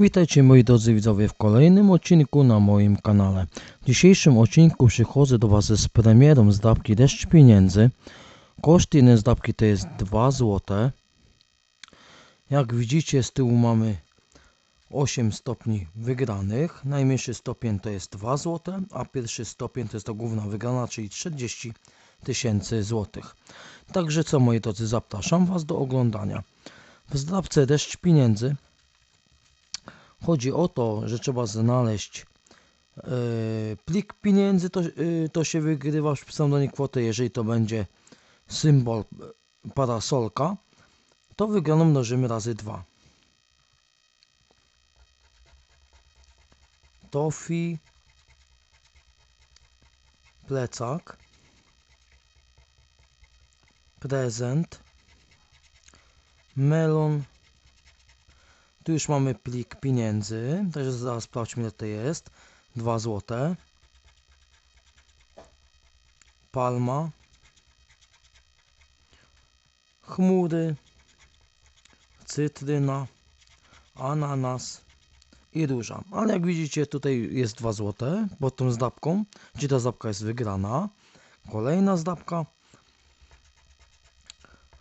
Witajcie moi drodzy widzowie w kolejnym odcinku na moim kanale. W dzisiejszym odcinku przychodzę do Was z premierą zdawki Deszcz Pieniędzy. Koszt jednej zdawki to jest 2 zł. Jak widzicie z tyłu mamy 8 stopni wygranych. Najmniejszy stopień to jest 2 zł, a pierwszy stopień to jest ta główna wygrana, czyli 40 tysięcy złotych. Także co moi drodzy, zapraszam Was do oglądania. W zdawce Deszcz Pieniędzy Chodzi o to, że trzeba znaleźć e, plik pieniędzy, to, e, to się wygrywa, do niej kwotę, jeżeli to będzie symbol e, parasolka, to wygraną mnożymy razy 2. Tofi, plecak, prezent, melon, tu już mamy plik pieniędzy, także zaraz sprawdźmy ile to jest. 2 zł. Palma. Chmury. Cytryna. Ananas. I róża. Ale jak widzicie tutaj jest 2 zł pod tą zdabką, gdzie ta zdabka jest wygrana. Kolejna zdabka.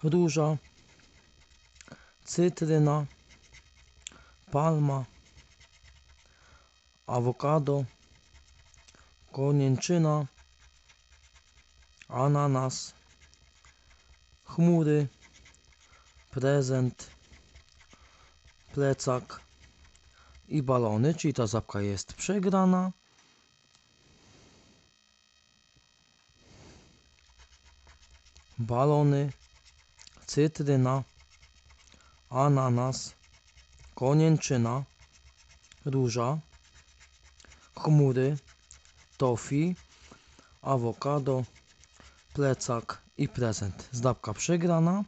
Róża. Cytryna palma, awokado, konięczyna, ananas, chmury, prezent, plecak i balony, czyli ta zapka jest przegrana. Balony, cytryna, ananas, konięczyna, róża, chmury, tofi, awokado, plecak i prezent. Zdabka przegrana.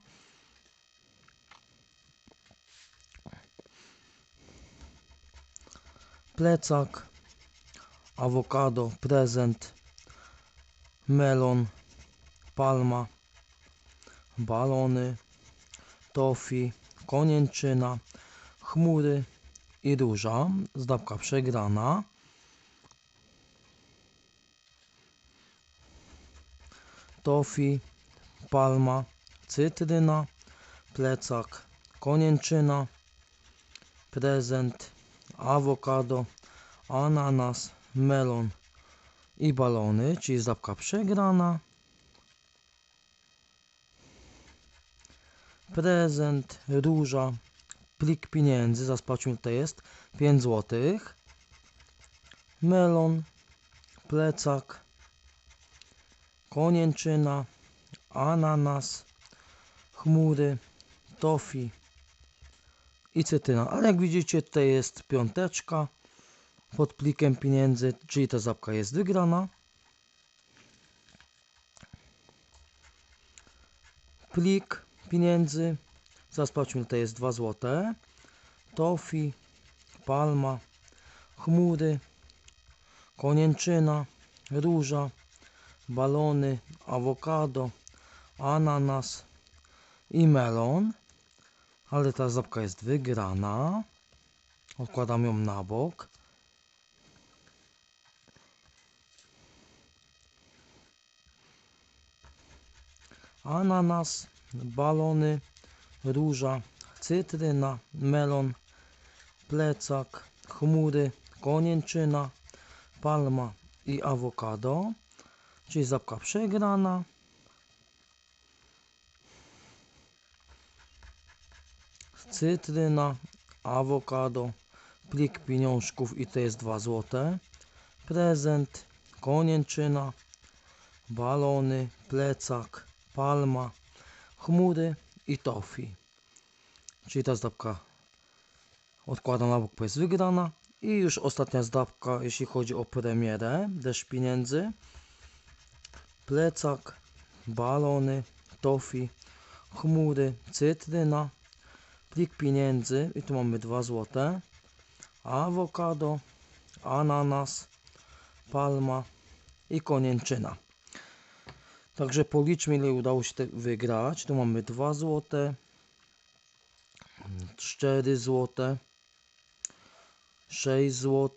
Plecak, awokado, prezent, melon, palma, balony, tofi, konięczyna, chmury i róża, zdabka przegrana. Tofi, palma, cytryna, plecak, konięczyna, prezent, awokado, ananas, melon i balony, czyli zdabka przegrana. Prezent, róża, plik pieniędzy, zaraz patrzmy to jest, 5 zł, melon, plecak, konięczyna, ananas, chmury, tofi i cytryna. Ale jak widzicie tutaj jest piąteczka pod plikiem pieniędzy, czyli ta zapka jest wygrana. Plik pieniędzy Zaraz to jest 2 zł. Tofi, palma, chmury, konięczyna, róża, balony, awokado, ananas i melon. Ale ta zapka jest wygrana. Odkładam ją na bok. Ananas, balony, róża, cytryna, melon, plecak, chmury, konięczyna, palma i awokado, czyli zapka przegrana. Cytryna, awokado, plik pieniążków i to jest 2 zł. Prezent, konięczyna, balony, plecak, palma, chmury i tofi. Czyli ta zdabka odkładam na bok, bo jest wygrana. I już ostatnia zdabka, jeśli chodzi o premierę, deszcz pieniędzy. Plecak, balony, tofi, chmury, cytryna, plik pieniędzy i tu mamy 2 zł. Awokado, ananas, palma i konięczyna. Także policzmy ile udało się wygrać. Tu mamy 2 zł, 4 zł, 6 zł.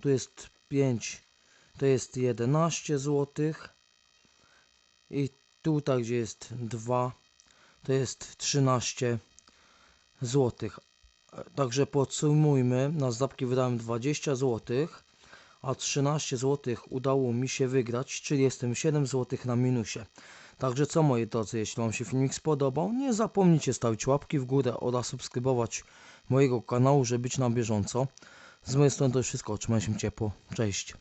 Tu jest 5, to jest 11 zł. I tutaj, gdzie jest 2, to jest 13 zł. Także podsumujmy, na zdabki wydałem 20 zł, a 13 zł udało mi się wygrać, czyli jestem 7 zł na minusie. Także co moi drodzy, jeśli Wam się filmik spodobał, nie zapomnijcie stawić łapki w górę oraz subskrybować mojego kanału, żeby być na bieżąco. Z mojej strony to już wszystko, trzymaj się ciepło, cześć.